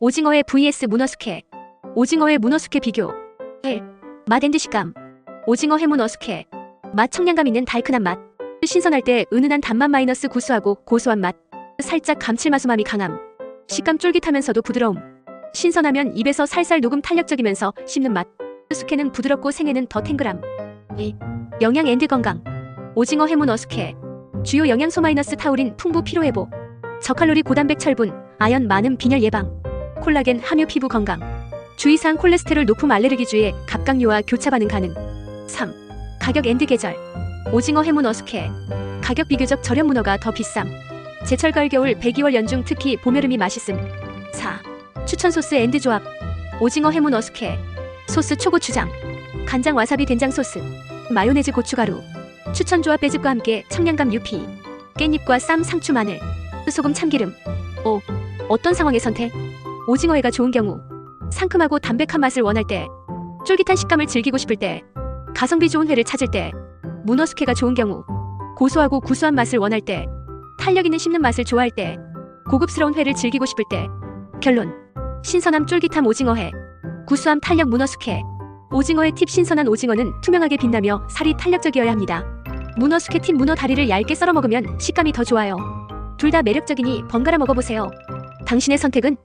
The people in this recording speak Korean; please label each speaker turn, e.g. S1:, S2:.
S1: 오징어회 vs 문어숙회. 오징어회 문어숙회 비교. 1. 맛앤드 식감. 오징어 회 문어숙회. 맛 청량감 있는 달큰한 맛. 신선할 때 은은한 단맛 마이너스 구수하고 고소한 맛. 살짝 감칠마수함이 강함. 식감 쫄깃하면서도 부드러움. 신선하면 입에서 살살 녹음 탄력적이면서 씹는 맛. 숙회는 부드럽고 생에는 더 탱글함. 2. 영양 앤드 건강. 오징어 해문 어숙회. 주요 영양소 마이너스 타우린 풍부 피로 회복. 저칼로리 고단백 철분, 아연 많은 빈혈 예방. 콜라겐 함유 피부 건강. 주의사항 콜레스테롤 높음 알레르기 주의 갑각류와 교차 반응 가능. 3. 가격 앤드 계절. 오징어 해문 어숙회. 가격 비교적 저렴 문어가 더 비쌈. 제철 가을 겨울 배기월 연중 특히 봄 여름이 맛있음. 4. 추천 소스 앤드 조합. 오징어 해문 어숙회. 소스 초고 추장. 간장 와사비 된장 소스. 마요네즈 고춧가루. 추천 조합 배즙과 함께 청량감 유피. 깻잎과 쌈 상추 마늘. 소금 참기름. 5. 어떤 상황의 선택? 오징어회가 좋은 경우. 상큼하고 담백한 맛을 원할 때. 쫄깃한 식감을 즐기고 싶을 때. 가성비 좋은 회를 찾을 때. 문어숙회가 좋은 경우. 고소하고 구수한 맛을 원할 때. 탄력 있는 씹는 맛을 좋아할 때. 고급스러운 회를 즐기고 싶을 때. 결론. 신선함 쫄깃함 오징어회. 구수함 탄력 문어숙회. 오징어의 팁 신선한 오징어는 투명하게 빛나며 살이 탄력적이어야 합니다. 문어 숙회 팁 문어 다리를 얇게 썰어 먹으면 식감이 더 좋아요. 둘 다 매력적이니 번갈아 먹어보세요. 당신의 선택은